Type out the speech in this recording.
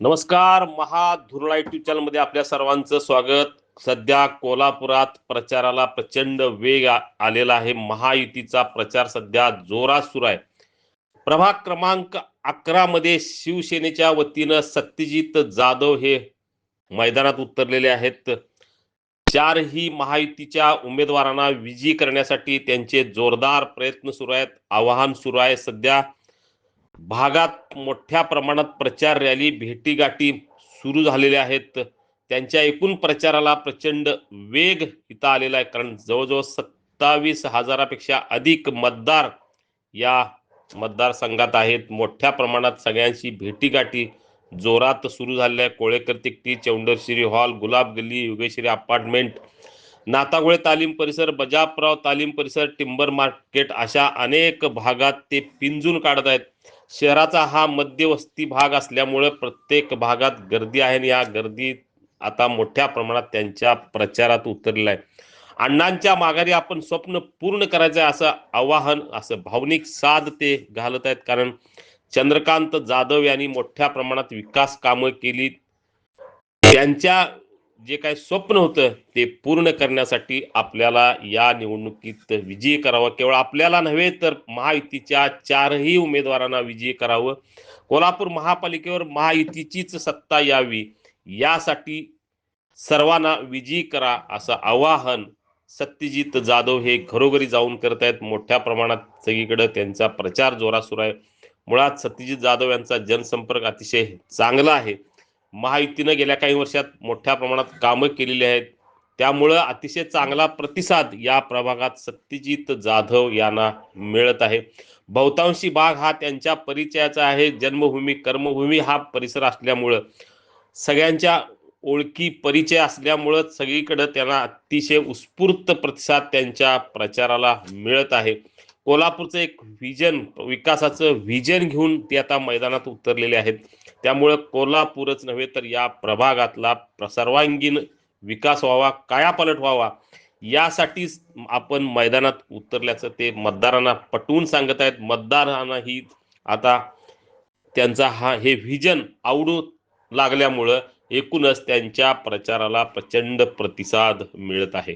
नमस्कार महाधुरळा युट्यूब चॅनलमध्ये आपल्या सर्वांचं स्वागत. सध्या कोल्हापुरात प्रचाराला प्रचंड वेग आलेला आहे. महायुतीचा प्रचार सध्या जोरात सुरू आहे. प्रभाग क्रमांक अकरा मध्ये शिवसेनेच्या वतीनं सत्यजित जाधव हे मैदानात उतरलेले आहेत. चारही महायुतीच्या उमेदवारांना विजयी करण्यासाठी त्यांचे जोरदार प्रयत्न सुरू आहेत. आवाहन सुरू आहे. सध्या भागात मोठ्या प्रमाणात प्रचार रॅली भेटीगाठी सुरू झालेल्या आहेत. त्यांच्या एकूण प्रचाराला प्रचंड वेग इथं आलेला आहे. कारण जवळजवळ सत्तावीस हजारापेक्षा अधिक मतदार या मतदारसंघात आहेत. मोठ्या प्रमाणात सगळ्यांशी भेटीगाठी जोरात सुरू झालेल्या आहे कोळेकर तिकटी चौंडरशिरी हॉल गुलाब गल्ली योगेश्वरी अपार्टमेंट नातागुळे तालीम परिसर बजापराव तालीम परिसर टिंबर मार्केट अशा अनेक भागात ते पिंजून काढत आहेत. शहराचा हा मध्यवस्ती भाग असल्यामुळे प्रत्येक भागात गर्दी आहे आणि या गर्दीत आता मोठ्या प्रमाणात त्यांच्या प्रचारात उतरलेला आहे अण्णांच्या माघारी आपण स्वप्न पूर्ण करायचं आहे असं आवाहन असं भावनिक साध ते घालत आहेत. कारण चंद्रकांत जाधव यांनी मोठ्या प्रमाणात विकास कामं केली. त्यांच्या जे काय स्वप्न होतं ते पूर्ण करण्यासाठी आपल्याला या निवडणुकीत विजयी करावं. केवळ आपल्याला नव्हे तर महायुतीच्या चारही उमेदवारांना विजयी करावं. कोल्हापूर महापालिकेवर महायुतीचीच सत्ता यावी यासाठी सर्वांना विजयी करा असं आवाहन सत्यजित जाधव हे घरोघरी जाऊन करत आहेत. मोठ्या प्रमाणात सगळीकडे त्यांचा प्रचार जोरासुर सुरू आहे. मुळात सत्यजित जाधव यांचा जनसंपर्क अतिशय चांगला आहे. महायुतीनं गेल्या काही वर्षात मोठ्या प्रमाणात कामं केलेली आहेत. त्यामुळं अतिशय चांगला प्रतिसाद या प्रभागात सत्यजित जाधव यांना मिळत आहे. बहुतांशी भाग हा त्यांच्या परिचयाचा आहे. जन्मभूमी कर्मभूमी हा परिसर असल्यामुळं सगळ्यांच्या ओळखी परिचय असल्यामुळं सगळीकडं त्यांना अतिशय उत्स्फूर्त प्रतिसाद त्यांच्या प्रचाराला मिळत आहे. कोल्हापूरचं एक व्हिजन विकासाचं व्हिजन घेऊन ते आता मैदानात उतरलेले आहेत. त्यामुळं कोल्हापूरच नव्हे तर या प्रभागातला प्र- सर्वांगीण विकास व्हावा कायापालट व्हावा यासाठीच आपण मैदानात उतरल्याचं ते मतदारांना पटवून सांगत आहेत. मतदारांनाही आता त्यांचा हा हे व्हिजन आवडू लागल्यामुळं एकूणच त्यांच्या प्रचाराला प्रचंड प्रतिसाद मिळत आहे.